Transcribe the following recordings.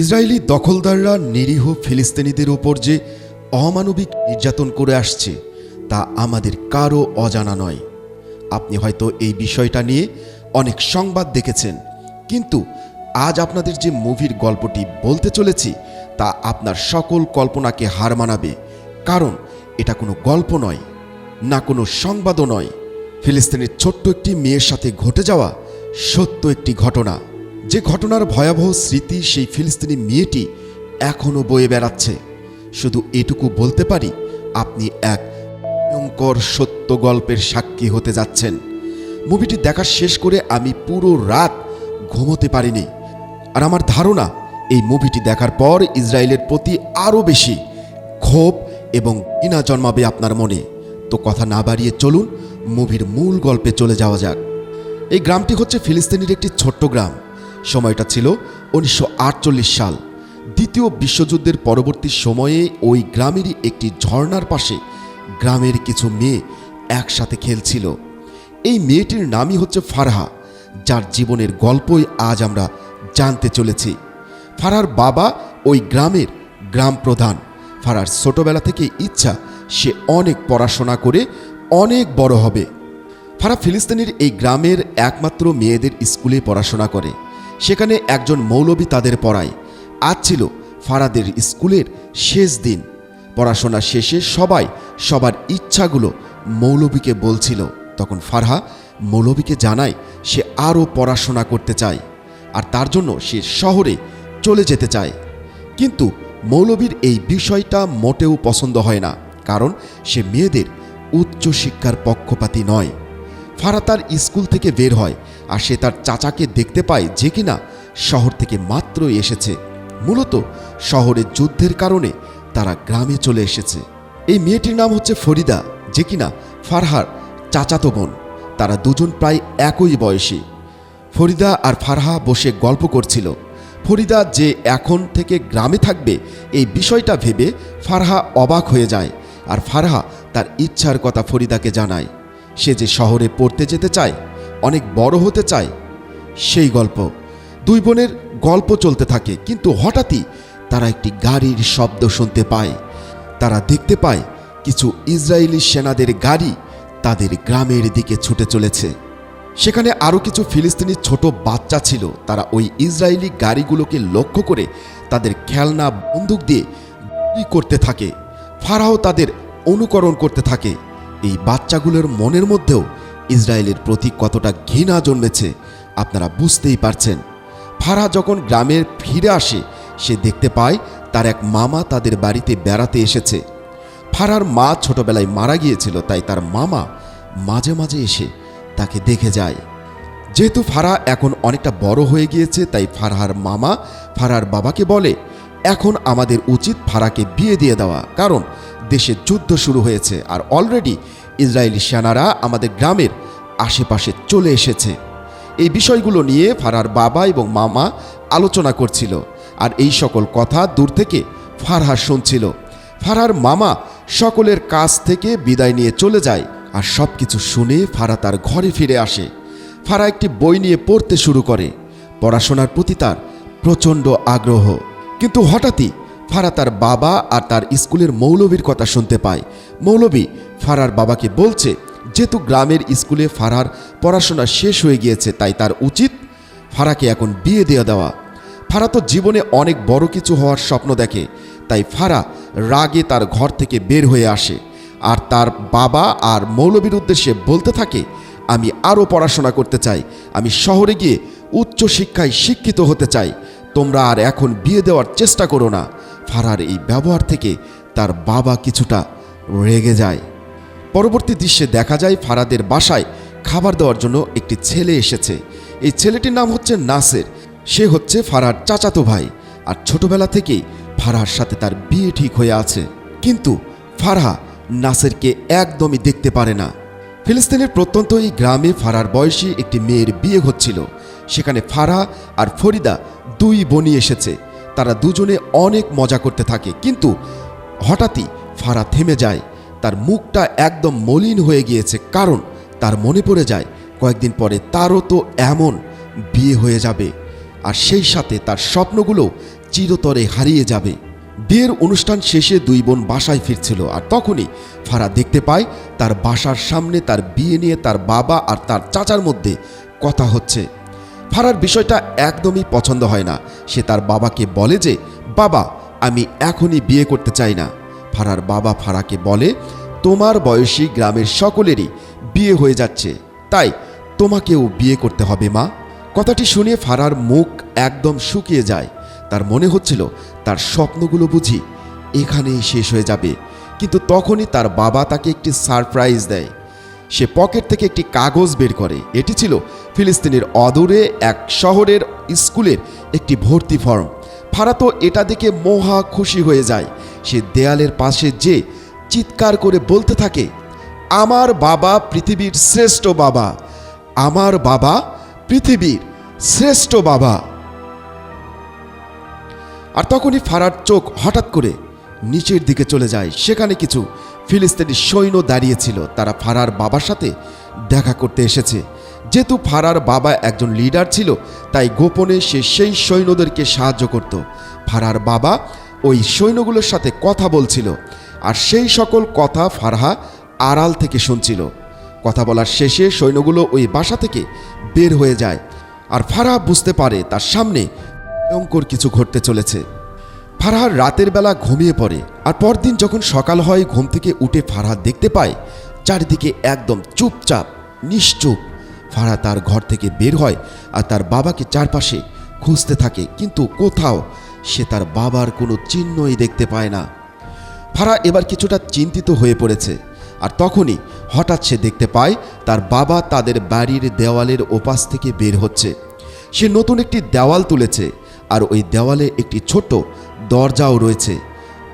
Israeli দখলদাররা নিরীহ ফিলিস্তিনিদের ওপর যে অমানবিক নির্যাতন করে আসছে, তা আমাদের কারও অজানা নয়। আপনি হয়তো এই বিষয়টা নিয়ে অনেক সংবাদ দেখেছেন, কিন্তু আজ আপনাদের যে মুভির গল্পটি বলতে চলেছি, তা আপনার সকল কল্পনাকে হার মানাবে, কারণ এটা কোনো গল্প নয়, না কোনো সংবাদও নয়। ফিলিস্তিনের ছোট্ট একটি মেয়ের সাথে ঘটে যাওয়া সত্য একটি ঘটনা। যে ঘটনার ভয়াবহ স্মৃতি সেই ফিলিস্তিনি মেয়েটি এখনও বয়ে বেড়াচ্ছে। শুধু এটুকু বলতে পারি, আপনি এক ভয়ঙ্কর সত্য গল্পের সাক্ষী হতে যাচ্ছেন। মুভিটি দেখা শেষ করে আমি পুরো রাত ঘুমোতে পারিনি। আর আমার ধারণা, এই মুভিটি দেখার পর ইসরায়েলের প্রতি আরও বেশি ক্ষোভ এবং ইনা জন্মাবে আপনার মনে। তো কথা না বাড়িয়ে চলুন, মুভির মূল গল্পে চলে যাওয়া যাক। এই গ্রামটি হচ্ছে ফিলিস্তিনের একটি ছোট্ট গ্রাম। সময়টা ছিল উনিশশো আটচল্লিশ সাল। দ্বিতীয় বিশ্বযুদ্ধের পরবর্তী সময়ে ওই গ্রামেরই একটি ঝর্ণার পাশে গ্রামের কিছু মেয়ে একসাথে খেলছিল। এই মেয়েটির নামই হচ্ছে ফারহা, যার জীবনের গল্পই আজ আমরা জানতে চলেছি। ফারহার বাবা ওই গ্রামের গ্রাম প্রধান। ফারার ছোটবেলা থেকে ইচ্ছা সে অনেক পড়াশোনা করে অনেক বড় হবে। ফারা ফিলিস্তিনের এই গ্রামের একমাত্র মেয়েদের স্কুলে পড়াশোনা করে। সেখানে একজন মৌলবী তাদের পড়ায়। আজ ছিল ফারাদের স্কুলের শেষ দিন। পড়াশোনা শেষে সবাই সবার ইচ্ছাগুলো মৌলবীকে বলছিল। তখন ফারহা মৌলবীকে জানায় সে আরও পড়াশোনা করতে চায় আর তার জন্য সে শহরে চলে যেতে চায়। কিন্তু মৌলবীর এই বিষয়টা মোটেও পছন্দ হয় না, কারণ সে মেয়েদের উচ্চশিক্ষার পক্ষপাতী নয়। ফারা তার স্কুল থেকে বের হয় আর সে তার চাচাকে দেখতে পায় যে কিনা শহর থেকে মাত্রই এসেছে। মূলত শহরে যুদ্ধের কারণে তারা গ্রামে চলে এসেছে। এই মেয়েটির নাম হচ্ছে ফরিদা, যে কিনা ফারহার চাচাতো বোন। তারা দুজন প্রায় একই বয়সী। ফরিদা আর ফারহা বসে গল্প করছিল। ফরিদা যে এখন থেকে গ্রামে থাকবে এই বিষয়টা ভেবে ফারহা অবাক হয়ে যায় আর ফারহা তার ইচ্ছার কথা ফরিদাকে জানায়। সে যে শহরে পড়তে যেতে চায়, অনেক বড় হতে চায়, সেই গল্প। দুই বোনের গল্প চলতে থাকে, কিন্তু হঠাৎই তারা একটি গাড়ির শব্দ শুনতে পায়। তারা দেখতে পায় কিছু ইসরায়েলি সেনাদের গাড়ি তাদের গ্রামের দিকে ছুটে চলেছে। সেখানে আরও কিছু ফিলিস্তিনি ছোট বাচ্চা ছিল, তারা ওই ইসরায়েলি গাড়িগুলোকে লক্ষ্য করে তাদের খেলনা, বন্দুক দিয়ে করতে থাকে। ফারাও তাদের অনুকরণ করতে থাকে। এই বাচ্চাগুলোর মনের মধ্যেও ইসরায়েলের প্রতি কতটা ঘৃণা জন্মেছে, আপনারা বুঝতেই পারছেন। ফারা যখন গ্রামের ফিরে আসে, সে দেখতে পায় তার এক মামা তাদের বাড়িতে বেড়াতে এসেছে। ফারার মা ছোটবেলায় মারা গিয়েছিল, তাই তার মামা মাঝে মাঝে এসে তাকে দেখে যায়। যেহেতু ফারা এখন অনেকটা বড় হয়ে গিয়েছে, তাই ফারহার মামা ফারার বাবাকে বলে, এখন আমাদের উচিত ফারাকে বিয়ে দিয়ে দেওয়া। কারণ দেশে যুদ্ধ শুরু হয়েছে, আর অলরেডি ইসরায়েলি সেনারা আমাদের গ্রামের আশেপাশে চলে এসেছে। এই বিষয়গুলো নিয়ে ফারার বাবা এবং মামা আলোচনা করছিল আর এই সকল কথা দূর থেকে ফারহা শুনছিল। ফারহার মামা সকলের কাছ থেকে বিদায় নিয়ে চলে যায় আর সব কিছু শুনে ফারা তার ঘরে ফিরে আসে। ফারা একটি বই নিয়ে পড়তে শুরু করে। পড়াশোনার প্রতি তার প্রচণ্ড আগ্রহ। কিন্তু হঠাৎই ফারা তার বাবা আর তার স্কুলের মৌলবীর কথা শুনতে পায়। মৌলবী ফারার বাবাকে বলছে যেহেতু গ্রামের স্কুলে ফারার পড়াশোনা শেষ হয়ে গিয়েছে, তাই তার উচিত ফারাকে এখন বিয়ে দেওয়া দেওয়া। ফারা তো জীবনে অনেক বড় কিছু হওয়ার স্বপ্ন দেখে, তাই ফারা রাগে তার ঘর থেকে বের হয়ে আসে। আর তার বাবা আর মৌলবীর উদ্দেশ্যে বলতে থাকে, আমি আরও পড়াশোনা করতে চাই, আমি শহরে গিয়ে উচ্চ শিক্ষায় শিক্ষিত হতে চাই। তোমরা আর এখন বিয়ে দেওয়ার চেষ্টা করো না। ফারার এই ব্যবহার থেকে তার বাবা কিছুটা রেগে যায়। পরবর্তী দৃশ্যে দেখা যায় ফারাদের বাসায় খাবার দেওয়ার জন্য একটি ছেলে এসেছে। এই ছেলেটির নাম হচ্ছে নাসের। সে হচ্ছে ফারার চাচাতো ভাই আর ছোটবেলা থেকেই ফারহার সাথে তার বিয়ে ঠিক হয়ে আছে। কিন্তু ফারহা নাসেরকে একদমই দেখতে পারে না। ফিলিস্তিনের প্রত্যন্ত এই গ্রামে ফারার বয়সী একটি মেয়ের বিয়ে হচ্ছিল। সেখানে ফারা আর ফরিদা দুই বনি এসেছে। তারা দুজনে অনেক মজা করতে থাকে। কিন্তু হঠাৎই ফারা থেমে যায়। তার মুখটা একদম মলিন হয়ে গিয়েছে, কারণ তার মনে পড়ে যায়, কয়েকদিন পরে তারও তো এমন বিয়ে হয়ে যাবে। আর সেই সাথে তার স্বপ্নগুলো চিরতরে হারিয়ে যাবে। বিয়ের অনুষ্ঠান শেষে দুই বোন বাসায় ফিরছিল, আর তখনই ফারা দেখতে পায়, তার বাসার সামনে তার বিয়ে নিয়ে তার বাবা আর তার চাচার মধ্যে কথা হচ্ছে। ফারার বিষয়টা একদমই পছন্দ হয় না। সে তার বাবাকে বলে যে, বাবা, আমি এখনই বিয়ে করতে চাই না। ফারার বাবা ফারাকে বলে, তোমার বয়সী গ্রামের সকলেরই বিয়ে হয়ে যাচ্ছে। তাই তোমাকেও বিয়ে করতে হবে, মা। কথাটি শুনে ফারার মুখ একদম শুকিয়ে যায়। তার মনে হচ্ছিল, তার স্বপ্নগুলো বুঝি এখানেই শেষ হয়ে যাবে। কিন্তু তখনই তার বাবা তাকে একটি সারপ্রাইজ দেয়। সে পকেট থেকে একটি কাগজ বের করে। এটি ছিল ফিলিস্তিনের অদূরে এক শহরের স্কুলের একটি ভর্তি ফর্ম। ফারা তো এটা দেখে মহা খুশি হয়ে যায়। সে দেয়ালের পাশে যে চিৎকার করে বলতে থাকে, আমার বাবা পৃথিবীর শ্রেষ্ঠ বাবা। আমার বাবা পৃথিবীর শ্রেষ্ঠ বাবা। আর তখনই ফারার চোখ হঠাৎ করে নিচের দিকে চলে যায়। সেখানে কিছু ফিলিস্তিনি সৈন্য দাঁড়িয়েছিল তারা ফারার বাবার সাথে দেখা করতে এসেছে। যেহেতু ফারার বাবা একজন লিডার ছিল, তাই গোপনে সে সেই সৈন্যদেরকে সাহায্য করত। ফারার বাবা ওই সৈন্যগুলোর সাথে কথা বলছিল, আর সেই সকল কথা ফারহা আড়াল থেকে শুনছিল। কথা বলার শেষে সৈন্যগুলো ওই বাসা থেকে বের হয়ে যায়, আর ফারাহ বুঝতে পারে তার সামনে ভয়ঙ্কর কিছু ঘটতে চলেছে। ফারহার রাতের বেলা ঘুমিয়ে পড়ে, আর পরদিন যখন সকাল হয়, ঘুম থেকে উঠে ফারহা দেখতে পায়, চারিদিকে একদম চুপচাপ, নিশ্চুপ। ফারহা তার ঘর থেকে বের হয় আর তার বাবাকে চারপাশে খুঁজতে থাকে। কিন্তু কোথাও সে তার বাবার কোনো চিহ্নই দেখতে পায় না। ফারা এবার কিছুটা চিন্তিত হয়ে পড়েছে আর তখনই হঠাৎ সে দেখতে পায় তার বাবা তাদের বাড়ির দেওয়ালের ওপাশ থেকে বের হচ্ছে। সে নতুন একটি দেওয়াল তুলেছে আর ওই দেওয়ালে একটি ছোট দরজাও রয়েছে।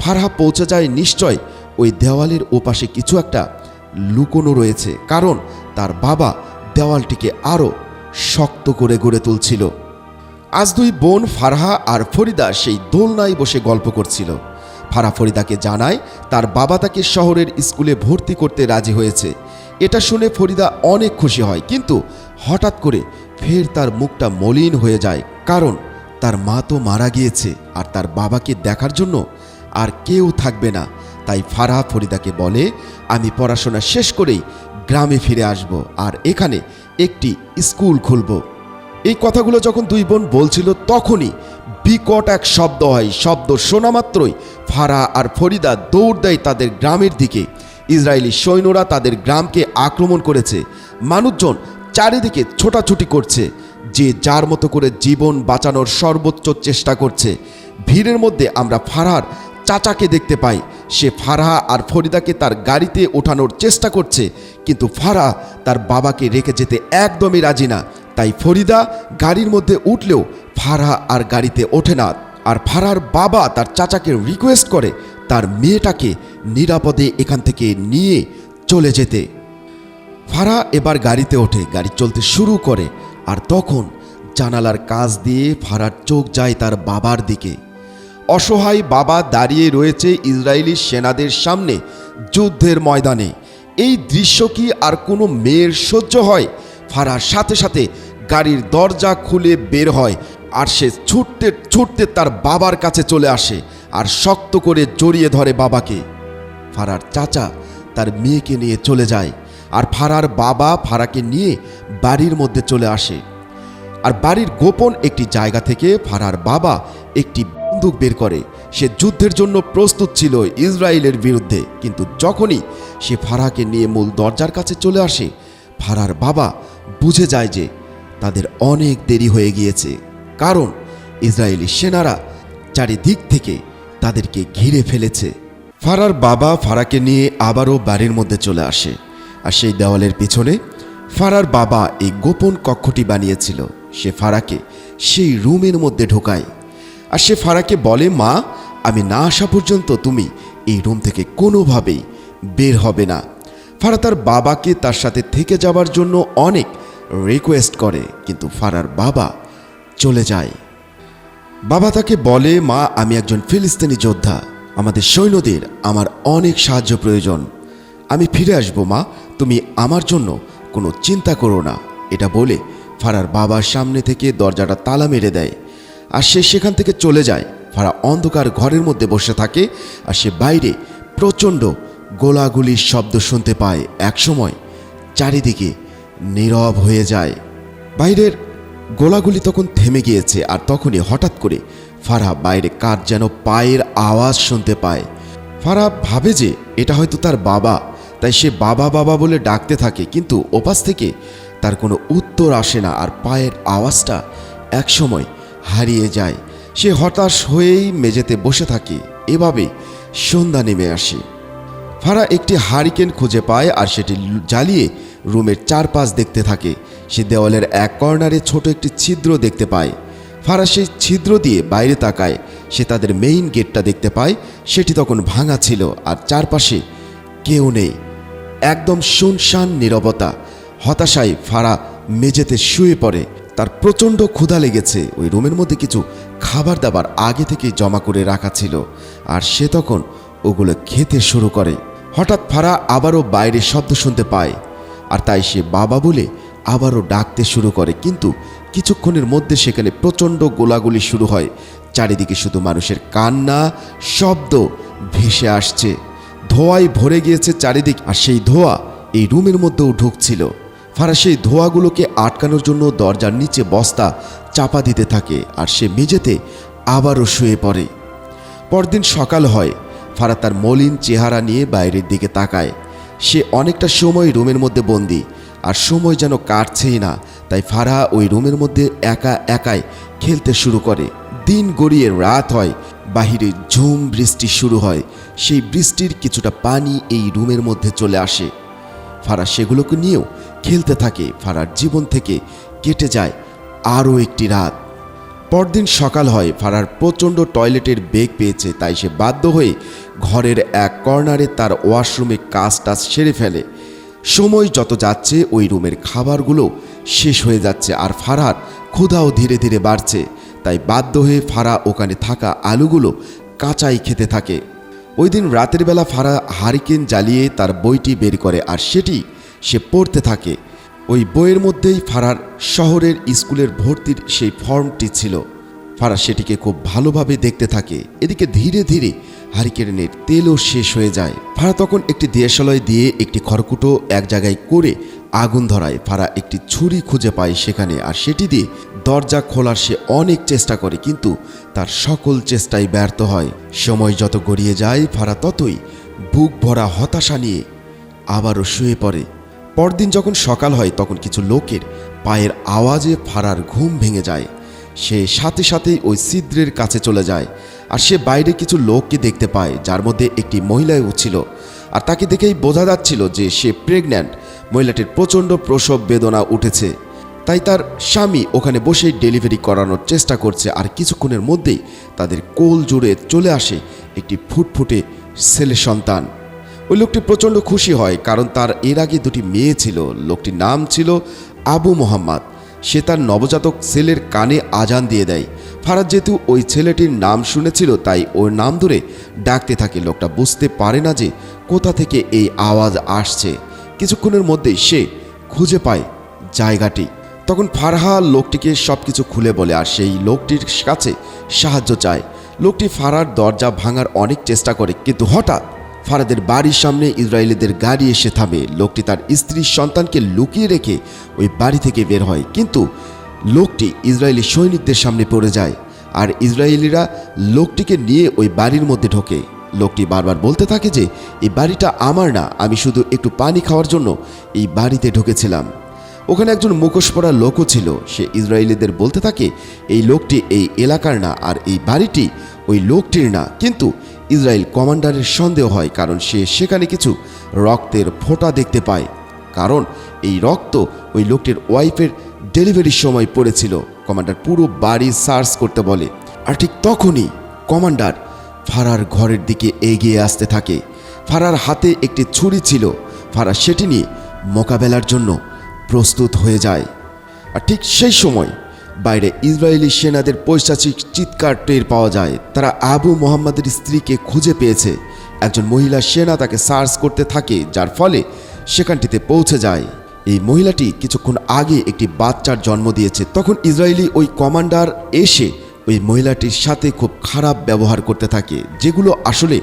ফারহা পৌঁছে যায় নিশ্চয় ওই দেওয়ালের ওপাশে কিছু একটা লুকোনো রয়েছে কারণ তার বাবা দেওয়ালটিকে আরও শক্ত করে গড়ে তুলছিল। আজ দুই বোন ফারহা আর ফরিদা সেই দোলনায় বসে গল্প করছিল। ফারা ফরিদাকে জানায়, তার বাবা তাকে শহরের স্কুলে ভর্তি করতে রাজি হয়েছে। এটা শুনে ফরিদা অনেক খুশি হয়, কিন্তু হঠাৎ করে ফের তার মুখটা মলিন হয়ে যায়, কারণ তার মা তো মারা গিয়েছে আর তার বাবাকে দেখার জন্য আর কেউ থাকবে না। তাই ফারা ফরিদাকে বলে, আমি পড়াশোনা শেষ করেই গ্রামে ফিরে আসব আর এখানে একটি স্কুল খুলব। এই কথাগুলো যখন দুই বোন বলছিল, তখনই বিকট এক শব্দ হয়। শব্দ শোনা মাত্রই ফারা আর ফরিদা দৌড় দেয় তাদের গ্রামের দিকে। ইসরায়েলি সৈন্যরা তাদের গ্রামকে আক্রমণ করেছে। মানুষজন চারিদিকে ছোটাছুটি করছে। যে যার মতো করে জীবন বাঁচানোর সর্বোচ্চ চেষ্টা করছে। ভিড়ের মধ্যে আমরা ফারহার চাচাকে দেখতে পাই। সে ফারহা আর ফরিদাকে তার গাড়িতে ওঠানোর চেষ্টা করছে, কিন্তু ফারহা তার বাবাকে রেখে যেতে একদমই রাজি না। তাই ফরিদা গাড়ির মধ্যে উঠলেও ফারহা আর গাড়িতে ওঠে না। আর ফারহার বাবা তার চাচাকে রিকোয়েস্ট করে তার মেয়েটাকে নিরাপদে এখান থেকে নিয়ে চলে যেতে। ফারা এবার গাড়িতে ওঠে, গাড়ি চলতে শুরু করে। আর তখন জানালার কাজ দিয়ে ফারার চোখ যায় তার বাবার দিকে। অসহায় বাবা দাঁড়িয়ে রয়েছে ইসরায়েলি সেনাদের সামনে যুদ্ধের ময়দানে। এই দৃশ্য কি আর কোনো মেয়ের সহ্য হয়? ফারার সাথে সাথে গাড়ির দরজা খুলে বের হয় আর সে ছুটতে ছুটতে তার বাবার কাছে চলে আসে আর শক্ত করে জড়িয়ে ধরে বাবাকে। ফারার চাচা তার মেয়েকে নিয়ে চলে যায় আর ফারার বাবা ফারাকে নিয়ে বাড়ির মধ্যে চলে আসে। আর বাড়ির গোপন একটি জায়গা থেকে ফারার বাবা একটি বন্দুক বের করে। সে যুদ্ধের জন্য প্রস্তুত ছিল ইসরায়েলের বিরুদ্ধে। কিন্তু যখনই সে ফারাকে নিয়ে মূল দরজার কাছে চলে আসে ফারার বাবা বুঝে যায় যে তাদের অনেক দেরি হয়ে গিয়েছে। কারণ ইসরায়েলি সেনারা চারিদিক থেকে তাদেরকে ঘিরে ফেলেছে। ফারার বাবা ফারাকে নিয়ে আবারও বাড়ির মধ্যে চলে আসে। আর সেই দেওয়ালের পিছনে ফারার বাবা এই গোপন কক্ষটি বানিয়েছিল। সে ফারাকে সেই রুমের মধ্যে ঢোকায়। আর সে ফারাকে বলে, মা, আমি না আসা পর্যন্ত তুমি এই রুম থেকে কোনোভাবেই বের হবে না। ফারা তার বাবাকে তার সাথে থেকে যাবার জন্য অনেক রিকোয়েস্ট করে, কিন্তু ফারার বাবা চলে যায়। বাবা তাকে বলে, মা, আমি একজন ফিলিস্তিনি যোদ্ধা। আমাদের সৈন্যদের আমার অনেক সাহায্য প্রয়োজন। আমি ফিরে আসব, মা। তুমি আমার জন্য কোনো চিন্তা করো না। এটা বলে ফারার বাবার সামনে থেকে দরজাটা তালা মেরে দেয়। আর সে সেখান থেকে চলে যায়। ফারা অন্ধকার ঘরের মধ্যে বসে থাকে আর সে বাইরে প্রচণ্ড গোলাগুলির শব্দ শুনতে পায় একসময়। চারিদিকে নীরব হয়ে যায়। বাইরের গোলাগুলি তখন থেমে গিয়েছে আর তখনই হঠাৎ করে ফারা বাইরে কার যেন পায়ের আওয়াজ শুনতে পায়। ফারা ভাবে যে এটা হয়তো তার বাবা, তাই সে বাবা বাবা বলে ডাকতে থাকে, কিন্তু ওপাশ থেকে তার কোনো উত্তর আসে না আর পায়ের আওয়াজটা একসময় হারিয়ে যায়। সে হতাশ হয়েই মেঝেতে বসে থাকে। এভাবে সন্ধ্যা নেমে আসে। ফারা একটি হারিকেন খুঁজে পায় আর সেটি জ্বালিয়ে রুমের চারপাশ দেখতে থাকে। সে দেওয়ালের এক কর্নারে ছোট একটি ছিদ্র দেখতে পায়। ফারা সেই ছিদ্র দিয়ে বাইরে তাকায়। সে তাদের মেইন গেটটা দেখতে পায়। সেটি তখন ভাঙা ছিল আর চারপাশে কেউ নেই। একদম শুনশান নীরবতা। হতাশায় ফারা মেঝেতে শুয়ে পড়ে। তার প্রচণ্ড ক্ষুধা লেগেছে। ওই রুমের মধ্যে কিছু খাবার দাবার আগে থেকে জমা করে রাখা ছিল। আর সে তখন ওগুলো খেতে শুরু করে। হঠাৎ ফারা আবারও বাইরে শব্দ শুনতে পায়। আর তাই সে বাবা বলে আবারও ডাকতে শুরু করে। কিন্তু কিছুক্ষণের মধ্যে সেখানে প্রচণ্ড গোলাগুলি শুরু হয়। চারিদিকে শুধু মানুষের কান্না, শব্দ ভেসে আসছে। ধোঁয়ায় ভরে গিয়েছে চারিদিক। আর সেই ধোঁয়া এই রুমের মধ্যেও ঢুকছিল। ফারা সেই ধোঁয়াগুলোকে আটকানোর জন্য দরজার নিচে বস্তা চাপা দিতে থাকে আর সে মেঝেতে আবারও শুয়ে পড়ে। পরদিন সকাল হয় ফারা তার মলিন চেহারা নিয়ে বাইরের দিকে তাকায়। সে অনেকটা সময় রুমের মধ্যে বন্দি, আর সময় যেন কাটছেই না, তাই ফারা ওই রুমের মধ্যে একা একাই খেলতে শুরু করে। দিন গড়িয়ে রাত হয়, বাহিরে ঝুম বৃষ্টি শুরু হয়, সেই বৃষ্টির কিছুটা পানি এই রুমের মধ্যে চলে আসে। ফারা সেগুলোকে নিয়েও খেলতে থাকে, ফারার জীবন থেকে কেটে যায় আরও একটি রাত। পরদিন সকাল হয়, ফারার প্রচণ্ড টয়লেটের বেগ পেয়েছে, তাই সে বাধ্য হয়ে ঘরের এক কর্নারে তার ওয়াশরুমে কাজ টাজ সেরে ফেলে। সময় যত যাচ্ছে, ওই রুমের খাবারগুলো শেষ হয়ে যাচ্ছে আর ফারার ক্ষুধাও ধীরে ধীরে বাড়ছে। তাই বাধ্য হয়ে ফারা ওখানে থাকা আলুগুলো কাঁচাই খেতে থাকে। ওই দিন রাতের বেলা ফারা হারিকেন জ্বালিয়ে তার বইটি বের করে আর সেটি সে পড়তে থাকে। ওই বইয়ের মধ্যেই ফারার শহরের স্কুলের ভর্তির সেই ফর্মটি ছিল। ফারা সেটিকে খুব ভালোভাবে দেখতে থাকে। এদিকে ধীরে ধীরে হারিকেনের তেলও শেষ হয়ে যায়। ফারা তখন একটি দেশালয় দিয়ে একটি খড়কুটো এক জায়গায় করে আগুন ধরায়। ফারা একটি ছুরি খুঁজে পায় সেখানে আর সেটি দিয়ে দরজা খোলার সে অনেক চেষ্টা করে, কিন্তু তার সকল চেষ্টাই ব্যর্থ হয়। সময় যত গড়িয়ে যায়, ফারা ততই বুক ভরা হতাশা নিয়ে আবারও শুয়ে পড়ে। পরদিন যখন সকাল হয়, তখন কিছু লোকের পায়ের আওয়াজে ফারার ঘুম ভেঙে যায়। সে সাথে সাথেই ওই ছিদ্রের কাছে চলে যায় আর সে বাইরে কিছু লোককে দেখতে পায়, যার মধ্যে একটি মহিলাও ছিল আর তাকে দেখেই বোঝা যাচ্ছিল যে সে প্রেগন্যান্ট মহিলাটির প্রচণ্ড প্রসব বেদনা উঠেছে। তাই তার স্বামী ওখানে বসেই ডেলিভারি করানোর চেষ্টা করছে আর কিছুক্ষণের মধ্যেই তাদের কোল জুড়ে চলে আসে একটি ফুটফুটে ছেলে সন্তান। ওই লোকটি প্রচণ্ড খুশি হয় কারণ তার এর আগে দুটি মেয়ে ছিল। লোকটির নাম ছিল আবু মোহাম্মদ। সে তার নবজাতক ছেলের কানে আজান দিয়ে দেয়। ফারাজ যেহেতু ওই ছেলেটির নাম শুনেছিল, তাই ওর নাম ধরে ডাকতে থাকে। লোকটা বুঝতে পারে না যে কোথা থেকে এই আওয়াজ আসছে। কিছুক্ষণের মধ্যেই সে খুঁজে পায় জায়গাটি। তখন ফারহা লোকটিকে সব কিছু খুলে বলে আর সেই লোকটির কাছে সাহায্য চায়। লোকটি ফারার দরজা ভাঙার অনেক চেষ্টা করে, কিন্তু হঠাৎ ফারাদের বাড়ির সামনে ইসরায়েলিদের গাড়ি এসে থামে। লোকটি তার স্ত্রীর সন্তানকে লুকিয়ে রেখে ওই বাড়ি থেকে বের হয়। কিন্তু লোকটি ইসরায়েলি সৈনিকদের সামনে পড়ে যায় আর ইসরায়েলিরা লোকটিকে নিয়ে ওই বাড়ির মধ্যে ঢোকে। লোকটি বারবার বলতে থাকে যে, এই বাড়িটা আমার না, আমি শুধু একটু পানি খাওয়ার জন্য এই বাড়িতে ঢুকেছিলাম। ওখানে একজন মুখোশ পরা লোকও ছিল। সে ইসরায়েলিদের বলতে থাকে, এই লোকটি এই এলাকার না, আর এই বাড়িটি ওই লোকটির না। কিন্তু ইসরায়েল কমান্ডারের সন্দেহ হয় কারণ সে সেখানে কিছু রক্তের ফোঁটা দেখতে পায়। কারণ এই রক্ত ওই লোকটির ওয়াইফের ডেলিভারির সময় পড়েছিল। কমান্ডার পুরো বাড়ি সার্চ করতে বলে। আর ঠিক তখনই কমান্ডার ফারার ঘরের দিকে এগিয়ে আসতে থাকে। ফারার হাতে একটি ছুরি ছিল। ফারা সেটি নিয়ে মোকাবেলার জন্য প্রস্তুত হয়ে যায়। আর ঠিক সেই সময় বাইরে ইসরায়েলি সেনাদের পৈশাচিক চিৎকার টের পাওয়া যায়। তারা আবু মোহাম্মদের স্ত্রীকে খুঁজে পেয়েছে। একজন মহিলা সেনা তাকে সার্চ করতে থাকে, যার ফলে সেখানটিতে পৌঁছে যায়। এই মহিলাটি কিছুক্ষণ আগে একটি বাচ্চার জন্ম দিয়েছে। তখন ইসরায়েলি ওই কমান্ডার এসে ওই মহিলাটির সাথে খুব খারাপ ব্যবহার করতে থাকে, যেগুলো আসলে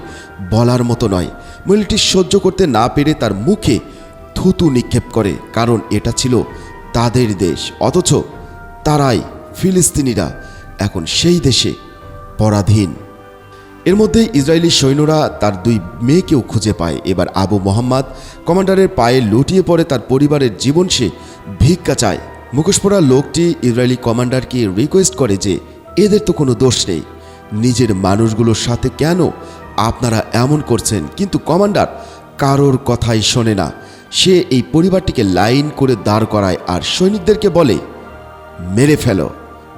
বলার মতো নয়। মহিলাটি সহ্য করতে না পেরে তার মুখে থুতু নিক্ষেপ করে, কারণ এটা ছিল তাদের দেশ। অথচ তারাই ফিলিস্তিনিরা। এখন সেই দেশে পরাধীন। এর মধ্যে ইসরায়েলি সৈন্যরা তার দুই মেয়েকেও খুঁজে পায়। এবার আবু মোহাম্মদ কমান্ডারের পায়ে লুটিয়ে পড়ে, তার পরিবারের জীবন সে ভিক্ষা চায়। মুখোশ পরা লোকটি ইসরায়েলি কমান্ডারকে রিকোয়েস্ট করে যে, এদের তো কোনো দোষ নেই। নিজের মানুষগুলোর সাথে কেন আপনারা এমন করছেন? কিন্তু কমান্ডার কারোর কথাই শোনে না। সে এই পরিবারটিকে লাইন করে দাঁড় করায় আর সৈনিকদেরকে বলে মেরে ফেলো।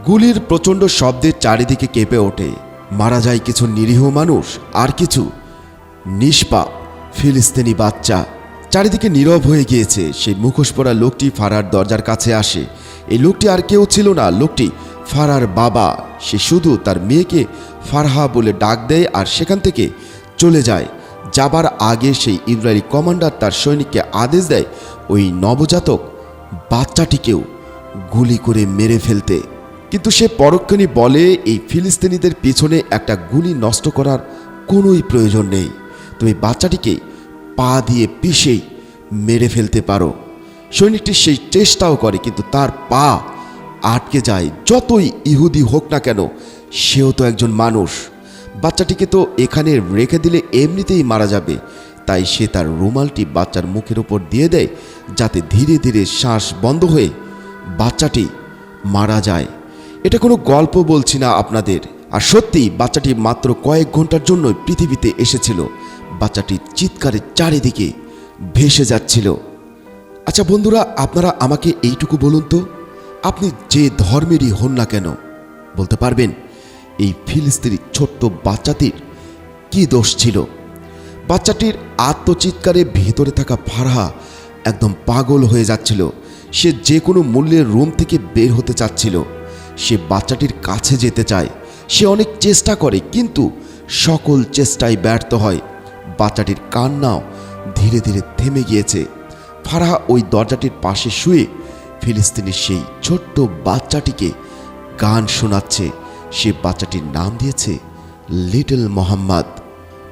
গুলির প্রচণ্ড শব্দে চারিদিকে কেঁপে ওঠে। মারা যায় কিছু নিরীহ মানুষ, আর কিছু নিষ্পাপ ফিলিস্তিনি বাচ্চা। চারিদিকে নীরব হয়ে গিয়েছে। সেই মুখোশ পরা লোকটি ফারার দরজার কাছে আসে। এই লোকটি আর কেউ ছিল না। লোকটি ফারার বাবা। সে শুধু তার মেয়েকে ফারহা বলে ডাক দেয় আর সেখান থেকে চলে যায়। যাবার আগে সেই ইসরায়েলি কমান্ডার তার সৈনিককে আদেশ দেয়, ওই নবজাতক বাচ্চাটিকেও গুলি করে মেরে ফেলতে। কিন্তু সে পরক্ষণই বলে, এই ফিলিস্তিনিদের পিছনে একটা গুলি নষ্ট করার কোনোই প্রয়োজন নেই। তুমি বাচ্চাটিকে পা দিয়ে পিষেই মেরে ফেলতে পারো। সৈনিকটি সেই চেষ্টাও করে, কিন্তু তার পা আটকে যায়। যতই ইহুদি হোক না কেন, সেও তো একজন মানুষ। বাচ্চাটিকে তো এখানে রেখে দিলে এমনিতেই মারা যাবে। তাই সে তার রুমালটি বাচ্চার মুখের উপর দিয়ে দেয়, যাতে ধীরে ধীরে শ্বাস বন্ধ হয়ে বাচ্চাটি মারা যায়। এটা কোনো গল্প বলছি না আপনাদের। আর সত্যি বাচ্চাটি মাত্র কয়েক ঘণ্টার জন্য পৃথিবীতে এসেছিল। বাচ্চাটি চিৎকারে চারিদিকে ভেসে যাচ্ছিল। আচ্ছা বন্ধুরা, আপনারা আমাকে এইটুকু বলুন তো, আপনি যে ধর্মেরই হন না কেন, বলতে পারবেন, এই ফিলিস্তিনি ছোট্ট বাচ্চাটির কি দোষ ছিল? বাচ্চাটির আত্মচিৎকারে ভিতরে থাকা ফারহা একদম পাগল হয়ে যাচ্ছিল। সে যে কোনো মূল্যের রুম থেকে বের হতে চাচ্ছিল। সে বাচ্চাটির কাছে যেতে চায়। সে অনেক চেষ্টা করে, কিন্তু সকল চেষ্টায় ব্যর্থ হয়। বাচ্চাটির কান্নাও ধীরে ধীরে থেমে গিয়েছে। ফারহা ওই দরজাটির পাশে শুয়ে ফিলিস্তিনের সেই ছোট্ট বাচ্চাটিকে গান শোনাচ্ছে। সে বাচ্চাটির নাম দিয়েছে লিটল মোহাম্মদ।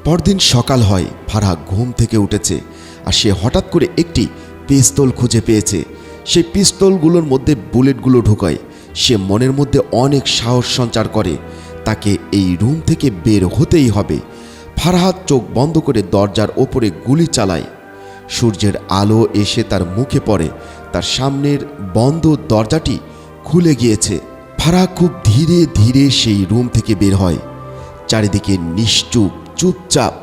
পরদিন সকাল হয়, ফারহা ঘুম থেকে উঠেছে, আর সে হঠাৎ করে একটি পিস্তল খুঁজে পেয়েছে। সেই পিস্তলগুলোর মধ্যে বুলেটগুলো ঢোকায়। সে মনের মধ্যে অনেক সাহস সঞ্চার করে। তাকে এই রুম থেকে বের হতেই হবে। ফারহাত চোখ বন্ধ করে দরজার ওপরে গুলি চালায়। সূর্যের আলো এসে তার মুখে পড়ে। তার সামনের বন্ধ দরজাটি খুলে গিয়েছে। ফারাহ খুব ধীরে ধীরে সেই রুম থেকে বের হয়। চারিদিকে নিশ্চুপ, চুপচাপ,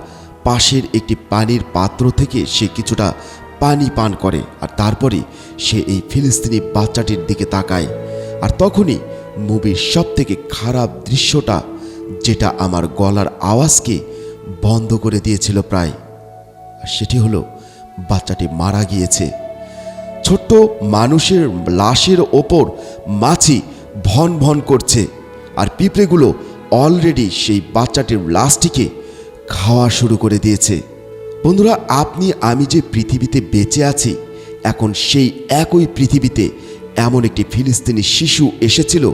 পাশের একটি পানির পাত্র থেকে সে কিছুটা পানি পান করে আর তারপরে সে এই ফিলিস্তিনি বাচ্চাটির দিকে তাকায়। আর তখনই মুভির সব থেকে খারাপ দৃশ্যটা, যেটা আমার গলার আওয়াজকে বন্ধ করে দিয়েছিল প্রায়, আর সেটি হলো বাচ্চাটি মারা গিয়েছে। ছোট্ট মানুষের লাশের ওপর মাছি ভন ভন করছে, আর পিঁপড়েগুলো অলরেডি সেই বাচ্চাটির লাশটিকে খাওয়া শুরু করে দিয়েছে। বন্ধুরা, আপনি, আমি যে পৃথিবীতে বেঁচে আছি, এখন সেই একই পৃথিবীতে এমন একটি ফিলিস্তিনি শিশু এসেছিল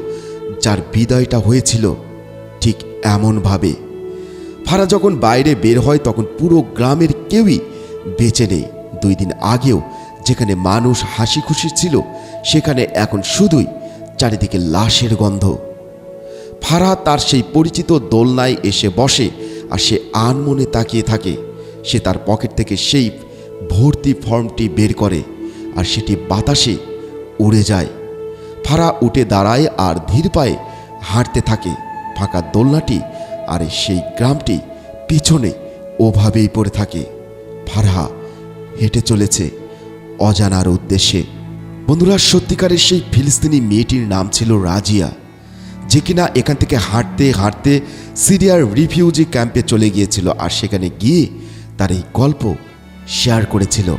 যার বিদায়টা হয়েছিল ঠিক এমনভাবে। ফারা যখন বাইরে বের হয়, তখন পুরো গ্রামের কেউই বেঁচে নেই। দুই দিন আগেও যেখানে মানুষ হাসি খুশি ছিল, সেখানে এখন শুধুই চারিদিকে লাশের গন্ধ। ফারা তার সেই পরিচিত দোলনায় এসে বসে আর সে আনমনে তাকিয়ে থাকে। সে তার পকেট থেকে সেই ভর্তি ফর্মটি বের করে আর সেটি বাতাসে উড়ে যায়। ফারা উঠে দাঁড়ায় আর ধীর পায়ে হাঁটতে থাকে। ফাঁকা দোলনাটি আর সেই গ্রামটি পিছনে ওভাবেই পড়ে থাকে। ফারহা হেঁটে চলেছে অজানার উদ্দেশ্যে। বন্ধুরা, সত্যিকারের সেই ফিলিস্তিনি মেয়েটির নাম ছিল রাজিয়া, যে কিনা এখান থেকে হাঁটতে হাঁটতে সিরিয়ার রিফিউজি ক্যাম্পে চলে গিয়েছিল আর সেখানে গিয়ে তার এই গল্প শেয়ার করেছিল।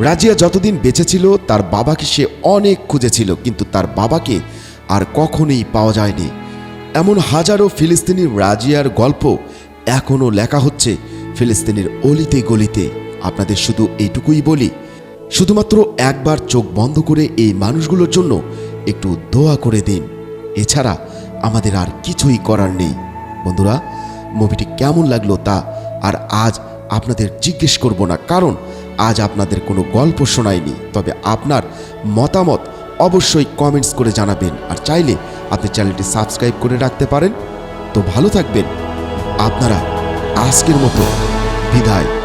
রাজিয়া যতদিন বেঁচে ছিল, তার বাবাকে সে অনেক খুঁজেছিল, কিন্তু তার বাবাকে আর কখনোই পাওয়া যায়নি। এমন হাজারো ফিলিস্তিনি রাজিয়ার গল্প এখনও লেখা হচ্ছে ফিলিস্তিনের অলিতে গলিতে। আপনাদের শুধু এইটুকুই বলি, শুধুমাত্র একবার চোখ বন্ধ করে এই মানুষগুলোর জন্য একটু দোয়া করে দিন। এছাড়া আমাদের আর কিছুই করার নেই। বন্ধুরা, মুভিটি কেমন লাগল তা আর আজ আপনাদের জিজ্ঞেস করব না, কারণ আজ আপনাদের কোনো গল্প শোনায়নি তবে আপনার মতামত অবশ্যই কমেন্টস করে জানাবেন, আর চাইলে আপনি চ্যানেলটি সাবস্ক্রাইব করে রাখতে পারেন। তো ভালো থাকবেন। আপনারা আজকের মতো বিদায়।